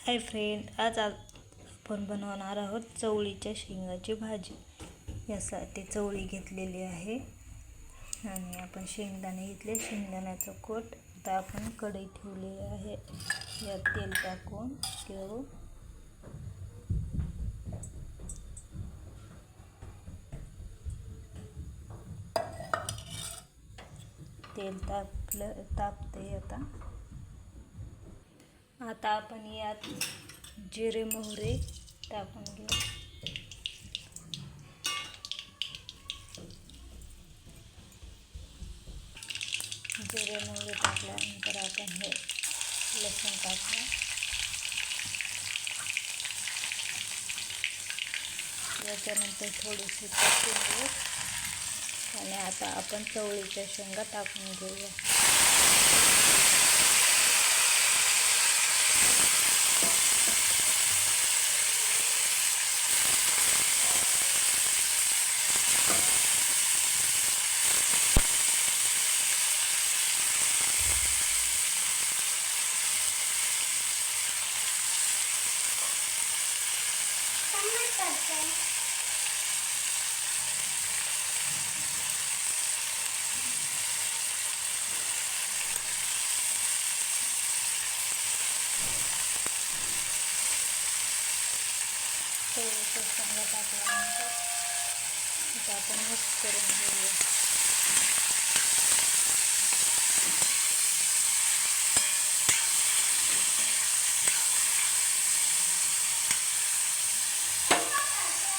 Hi friend आज आपण बनवणार आहोत चवळीच्या शेंगाची भाजी. यासाठी चवळी घेतलेली आहे. आणि आपण शेंगदाणे घेतले. शेंगदाण्याचं कोट आता आपण कढई ठेवली आहे. यात तेल टाकून घेऊ तेल तापलं तापते आता. आता आपण यात जिरे मोहरे टाकून घेऊ. जिरे मोहरे टाकल्यानंतर आपण हे लसूण टाकू याच्यानंतर थोडीशी घेऊ आणि आता आपण चवळीच्या शेंगा टाकून घेऊया. हो, चवळीच्या शेंगा टाकल्यानंतर आपण मिक्स करून घेऊया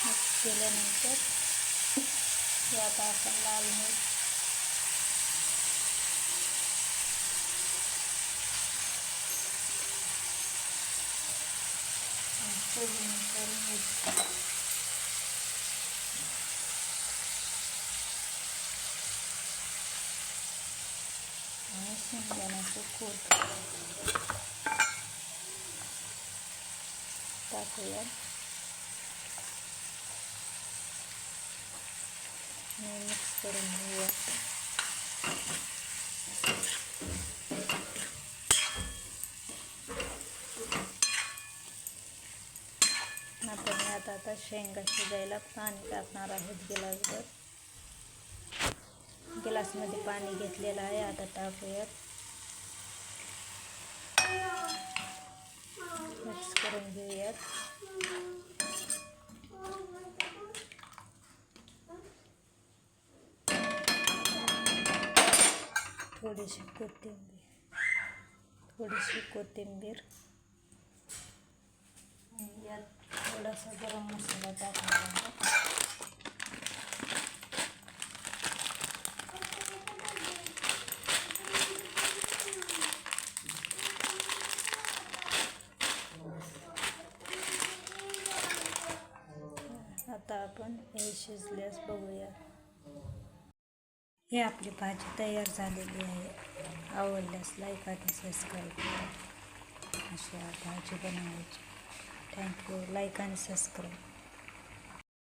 मिक्स केल्यानंतर यात आपण लाल मिर्च चवीनुसार मीठ आणि शेंगदाण्याचं कूट टाकूया मिक्स करून घेऊया आता मी आता आता शेंगा शिजायला पाणी टाकणार आहोत गिलासभर. गिलासमध्ये पाणी घेतलेलं आहे आता टाकूयात. मिक्स करून घेऊयात. थोडीशी कोथिंबीर. थोडीशी कोथिंबीर. आणि यात थोडासा गरम मसाला टाकणार आता आपण हे शिजल्यास बघूया. हे आपली भाजी तयार झालेली आहे. आवडल्यास लाईक आणि सबस्क्राईब करा. अशी भाजी बनवायची थँक्यू लाईक आणि सबस्क्राईब